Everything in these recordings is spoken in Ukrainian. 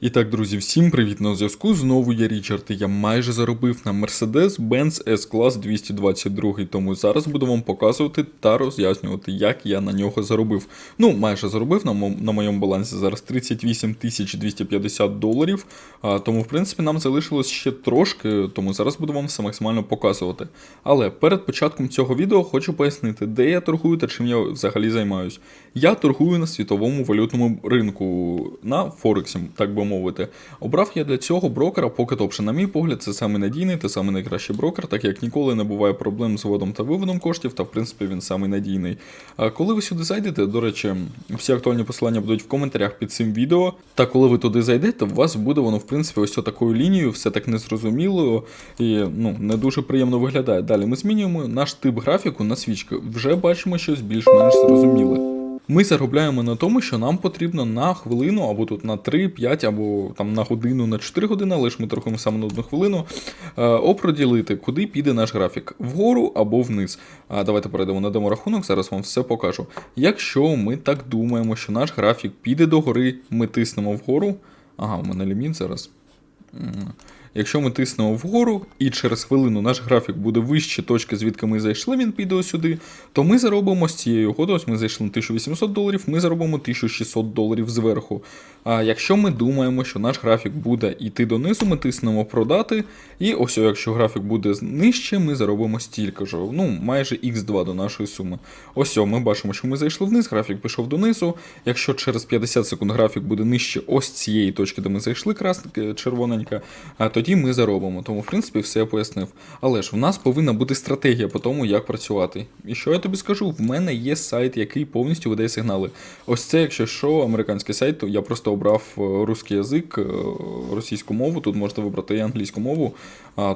І так, друзі, всім привіт на зв'язку. Знову я Річард. і Я майже заробив на Mercedes-Benz S-Class 222, тому зараз буду вам показувати та роз'яснювати, як я на нього заробив. Ну, майже заробив на, на моєму балансі зараз 38 тисяч 250 доларів. А, тому, в принципі, нам залишилось ще трошки, тому зараз буду вам все максимально показувати. Але перед початком цього відео хочу пояснити, де я торгую та чим я взагалі займаюсь. Я торгую на світовому валютному ринку на Форексі, так би мовити. Обрав я для цього брокера Pocket Option. На мій погляд, це самий надійний та самий найкращий брокер, так як ніколи не буває проблем з вводом та виводом коштів, та в принципі він самий надійний. А коли ви сюди зайдете, до речі, всі актуальні посилання будуть в коментарях під цим відео. Та коли ви туди зайдете, у вас буде воно в принципі ось такою лінією, все так незрозуміло і ну не дуже приємно виглядає. Далі ми змінюємо наш тип графіку на свічки. Вже бачимо щось більш-менш зрозуміле. Ми заробляємо на тому, що нам потрібно на хвилину, або тут на 3, 5, або там на годину, на 4 години, але ж ми торгуємо саме на одну хвилину, е, оприділити, куди піде наш графік, вгору або вниз. А давайте перейдемо на деморахунок, зараз вам все покажу. Якщо ми так думаємо, що наш графік піде догори, ми тиснемо вгору. Ага, у мене ліміт зараз. Якщо ми тиснемо вгору і через хвилину наш графік буде вище точки, звідки ми зайшли, він піде сюди, то ми заробимо з цієї угоди, ось ми зайшли на 1800 доларів, ми заробимо 1600 доларів зверху. А якщо ми думаємо, що наш графік буде йти донизу, ми тиснемо продати, і ось якщо графік буде нижче, ми заробимо стільки ж, ну майже x2 до нашої суми. Ось ми бачимо, що ми зайшли вниз, графік пішов донизу. Якщо через 50 секунд графік буде нижче ось цієї точки, де ми зайшли, красна червоненька, а тоді ми заробимо. Тому, в принципі, все я пояснив. Але ж в нас повинна бути стратегія по тому, як працювати. І що я тобі скажу? В мене є сайт, який повністю видає сигнали. Ось це, якщо що, американський сайт, то я просто обрав е, русський язик, е, російську мову. Тут можете вибрати і англійську мову,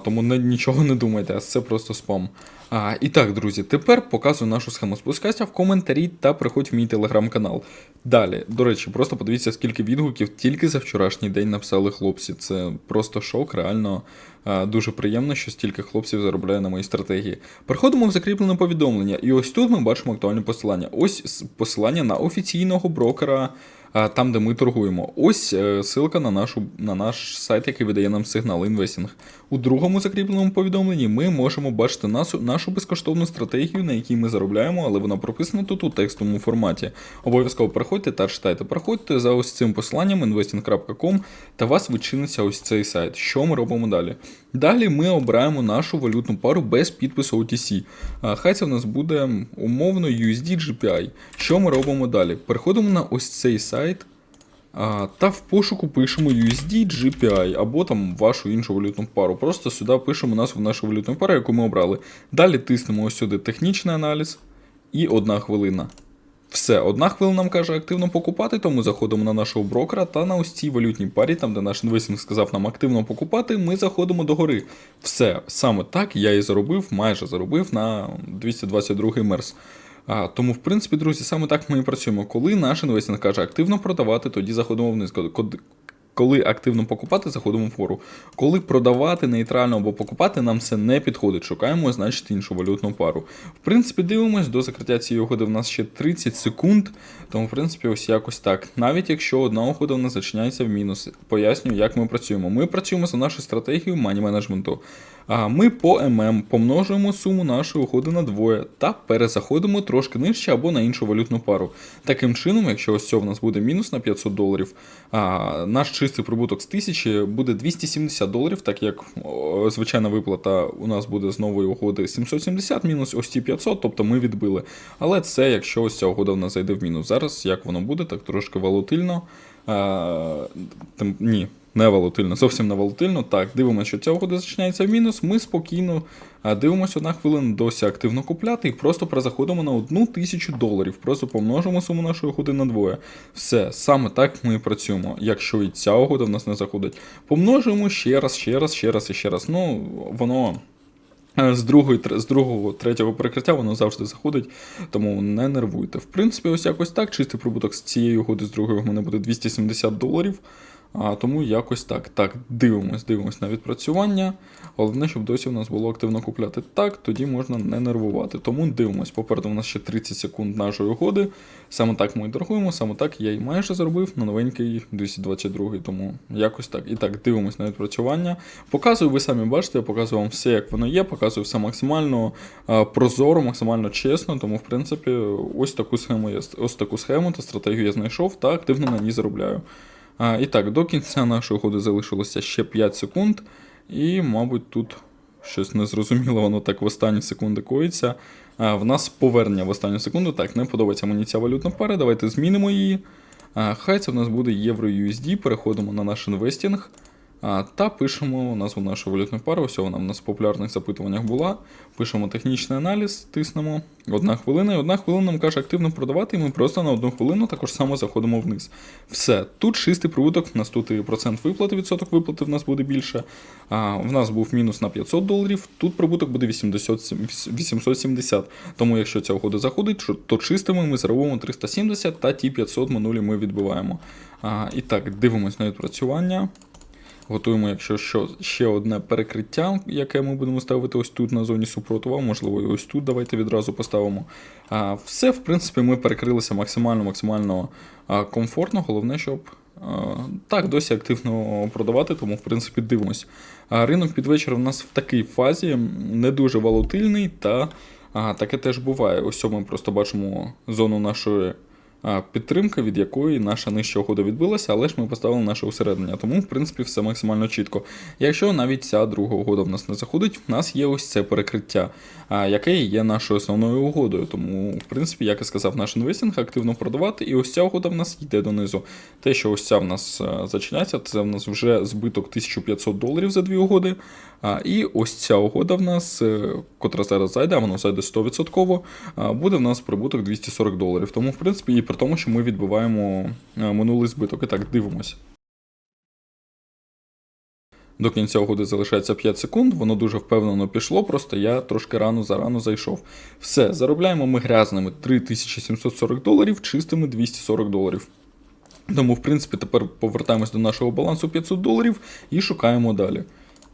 тому нічого не думайте, це просто спам. А, і так, друзі, тепер показую нашу схему. Спускайся в коментарі та приходь в мій телеграм-канал. Далі, до речі, просто подивіться, скільки відгуків тільки за вчорашній день написали хлопці. Це просто шок, реально а, дуже приємно, що стільки хлопців заробляє на моїй стратегії. Переходимо в закріплене повідомлення, і ось тут ми бачимо актуальне посилання. Ось посилання на офіційного брокера. Там, де ми торгуємо. Ось е, ссылка на, нашу, на наш сайт, який видає нам сигнал інвестінг. У другому закріпленому повідомленні ми можемо бачити нашу, безкоштовну стратегію, на якій ми заробляємо, але вона прописана тут у текстовому форматі. Обов'язково переходьте та читайте. Переходьте за ось цим посиланням investing.com та вас вичиниться ось цей сайт. Що ми робимо далі? Далі ми обираємо нашу валютну пару без підпису OTC. Хай це в нас буде умовно USD GPI. Що ми робимо далі? Переходимо на ось цей сайт. Та в пошуку пишемо USD GPI або там вашу іншу валютну пару. Просто сюди пишемо назву нашої валютної пари, яку ми обрали. Далі тиснемо ось сюди технічний аналіз і одна хвилина. Все, одна хвилина нам каже активно покупати, тому заходимо на нашого брокера та на ось цій валютній парі, там де наш інвестинг сказав нам активно покупати, ми заходимо до гори. Все, саме так я і заробив, майже заробив на 222 мерс. А, тому, в принципі, друзі, саме так ми і працюємо. Коли наш інвестинг каже активно продавати, тоді заходимо вниз. Коли- активно покупати, заходимо в вгору. Коли продавати нейтрально або покупати, нам це не підходить. Шукаємо, значить, іншу валютну пару. В принципі, дивимось, до закриття цієї угоди в нас ще 30 секунд. Тому, в принципі, ось якось так. Навіть якщо одна угода в нас зачиняється в мінус, поясню, як ми працюємо. Ми працюємо за нашу стратегію мані менеджменту. Ми по ММ помножуємо суму нашої угоди на двоє та перезаходимо трошки нижче або на іншу валютну пару. Таким чином, якщо ось цього в нас буде мінус на 500 доларів, наш чистий прибуток з 1000 буде 270 доларів, так як звичайна виплата у нас буде з нової угоди 770 мінус ось ці 500, тобто ми відбили. Але це якщо ось ця угода в нас зайде в мінус. Зараз як воно буде, так трошки волатильно. Тим, ні, не волатильно, зовсім не волатильно. Так, дивимося, що ця угода зачиняється в мінус. Ми спокійно дивимося одна хвилина досі активно купляти і просто перезаходимо на одну тисячу доларів. Просто помножимо суму нашої угоди на двоє. Все, саме так ми і працюємо. Якщо і ця угода в нас не заходить, помножуємо ще раз, ще раз, ще раз і ще раз. Ну, воно. Е, З другої, з другого, третього перекриття воно завжди заходить, тому не нервуйте. В принципі, ось якось так. Чистий прибуток з цієї угоди з другої в мене буде 270 доларів. А, тому якось так. Так, дивимось, дивимось на відпрацювання. Головне, щоб досі у нас було активно купляти так, тоді можна не нервувати. Тому дивимось. Попереду у нас ще 30 секунд нашої угоди. Саме так ми і торгуємо, саме так я і майже заробив на новенький 222 тому якось так. І так, дивимось на відпрацювання. Показую, ви самі бачите, я показую вам все, як воно є, показую все максимально прозоро, максимально чесно. Тому, в принципі, ось таку схему я ось таку схему та стратегію я знайшов та активно на ній заробляю. І так, до кінця нашої угоди залишилося ще 5 секунд, і, мабуть, тут щось незрозуміло, воно так в останні секунди коїться. В нас повернення в останню секунду. Так, не подобається мені ця валютна пара. Давайте змінимо її. Хай це в нас буде євро USD. Переходимо на наш інвестінг. Та пишемо назву нашої валютної пари. Ось вона в нас в популярних запитуваннях була. Пишемо технічний аналіз, тиснемо. Одна хвилина, і одна хвилина нам каже активно продавати, і ми просто на одну хвилину також само заходимо вниз. Все. Тут чистий прибуток, в нас тут і процент виплати, відсоток виплати в нас буде більше. А, в нас був мінус на 500 доларів, тут прибуток буде 80, 870. Тому якщо ця угода заходить, то чистими ми заробимо 370 та ті 500 минулі ми відбиваємо. А, і так, дивимось на відпрацювання. Готуємо, якщо що, ще одне перекриття, яке ми будемо ставити ось тут на зоні супротива, можливо, і ось тут давайте відразу поставимо. Все, в принципі, ми перекрилися максимально максимально комфортно. Головне, щоб так досі активно продавати, тому в принципі дивимось. Ринок під вечір у нас в такій фазі не дуже волатильний, та таке теж буває. Ось ми просто бачимо зону нашої підтримка, від якої наша нижча угода відбилася, але ж ми поставили наше усереднення. Тому, в принципі, все максимально чітко. Якщо навіть ця друга угода в нас не заходить, в нас є ось це перекриття, яке є нашою основною угодою. Тому, в принципі, як і сказав наш інвестинг, активно продавати. І ось ця угода в нас йде донизу. Те, що ось ця в нас а, зачиняється, це в нас вже збиток 1500 доларів за дві угоди. І ось ця угода в нас, е, котра зараз зайде, а вона зайде 100%, буде в нас прибуток 240 доларів. Тому, в принципі, і при тому, що ми відбиваємо е, минулий збиток. І так, дивимося. До кінця угоди залишається 5 секунд, воно дуже впевнено пішло, просто я трошки рано зарано зайшов. Все, заробляємо ми грязними 3740 доларів, чистими 240 доларів. Тому, в принципі, тепер повертаємось до нашого балансу 500 доларів і шукаємо далі.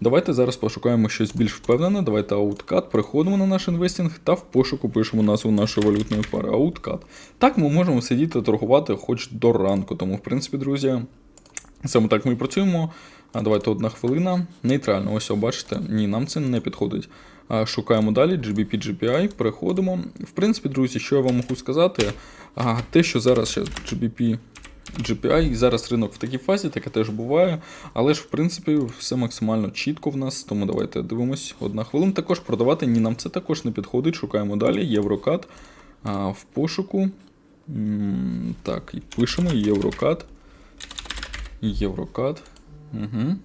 Давайте зараз пошукаємо щось більш впевнене. Давайте ауткат, переходимо на наш інвестинг та в пошуку пишемо назву нашої валютної пари. Ауткат. Так ми можемо сидіти торгувати хоч до ранку. Тому, в принципі, друзі, саме так ми і працюємо. А давайте одна хвилина. Нейтрально, ось бачите, ні, нам це не підходить. Шукаємо далі GBP GPI, переходимо. В принципі, друзі, що я вам можу сказати, те, що зараз ще GBP GPI, і зараз ринок в такій фазі, таке теж буває. Але ж, в принципі, все максимально чітко в нас, тому давайте дивимось. Одна хвилина. Також продавати, ні, нам це також не підходить. Шукаємо далі. Єврокат а, в пошуку. Так, і пишемо Єврокат. Єврокат. Угу.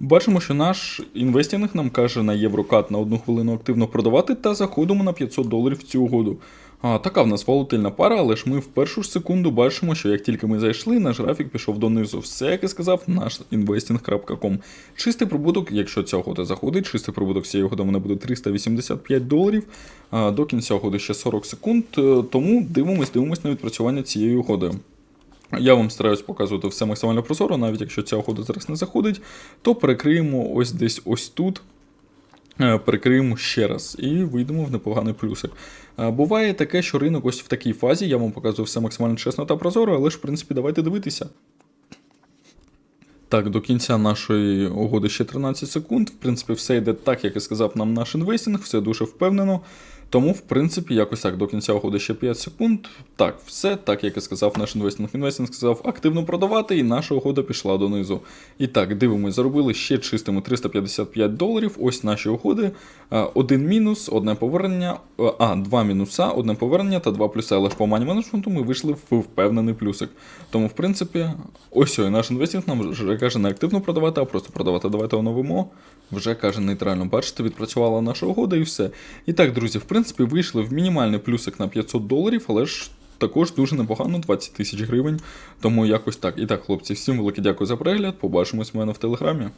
Бачимо, що наш інвестінг нам каже на Єврокат на одну хвилину активно продавати та заходимо на 500 доларів в цю угоду. А, така в нас волатильна пара, але ж ми в першу ж секунду бачимо, що як тільки ми зайшли, наш графік пішов донизу. Все, як і сказав, наш investing.com. Чистий прибуток, якщо ця угода заходить, чистий прибуток цієї угоди мене буде 385 доларів. А, до кінця угоди ще 40 секунд, е, тому дивимось, дивимось на відпрацювання цієї угоди. Я вам стараюсь показувати все максимально прозоро, навіть якщо ця угода зараз не заходить, то перекриємо ось десь ось тут. Е, Перекриємо ще раз і вийдемо в непоганий плюсик. Е, Буває таке, що ринок ось в такій фазі, я вам показую все максимально чесно та прозоро, але ж, в принципі, давайте дивитися. Так, до кінця нашої угоди ще 13 секунд. В принципі, все йде так, як і сказав нам наш інвестинг, все дуже впевнено. Тому, в принципі, якось так, до кінця угоди ще 5 секунд. Так, все так, як і сказав наш інвестинг. Інвестинг сказав активно продавати, і наша угода пішла донизу. І так, дивимось, заробили ще чистими 355 доларів. Ось наші угоди. Один мінус, одне повернення, а, два мінуса, одне повернення та два плюси. Але ж по мані менеджменту ми вийшли в впевнений плюсик. Тому, в принципі, ось ой, наш інвестинг нам вже каже не активно продавати, а просто продавати. Давайте оновимо. Вже каже нейтрально. Бачите, відпрацювала наша угода і все. І так, друзі, в принципі, вийшли в мінімальний плюсик на 500 доларів, але ж. Також дуже непогано, 20 тисяч гривень. Тому якось так. І так, хлопці, всім велике дякую за перегляд. Побачимось в мене в телеграмі.